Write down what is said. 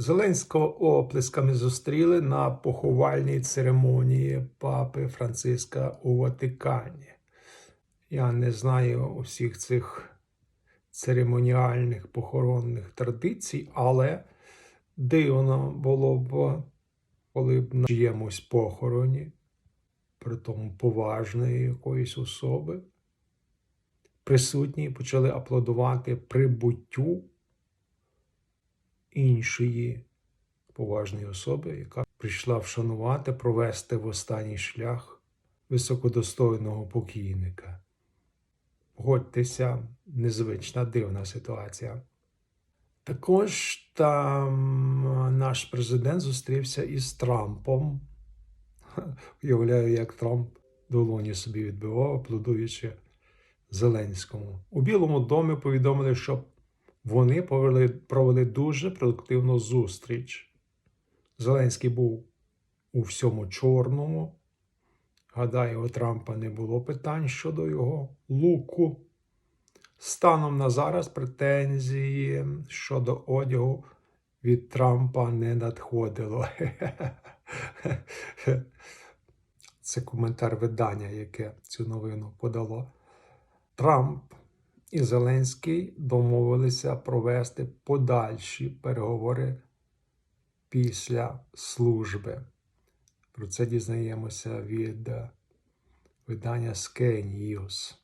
Зеленського оплесками зустріли на поховальній церемонії папи Франциска у Ватикані. Я не знаю усіх цих церемоніальних похоронних традицій, але дивно було б, коли б на чиємусь похороні, при тому поважної якоїсь особи, присутні почали аплодувати прибуттю іншої поважної особи, яка прийшла вшанувати, провести в останній шлях високодостойного покійника. Погодьтеся, незвична дивна ситуація. Також там наш президент зустрівся із Трампом. Уявляю, як Трамп долоні собі відбивав, аплодуючи Зеленському. У Білому домі повідомили, що вони провели, провели дуже продуктивну зустріч. Зеленський був у всьому чорному. Гадаю, у Трампа не було питань щодо його луку. Станом на зараз претензії щодо одягу від Трампа не надходило. Це коментар видання, яке цю новину подало. Трамп і Зеленський домовилися провести подальші переговори після служби. Про це дізнаємося від видання Sky News.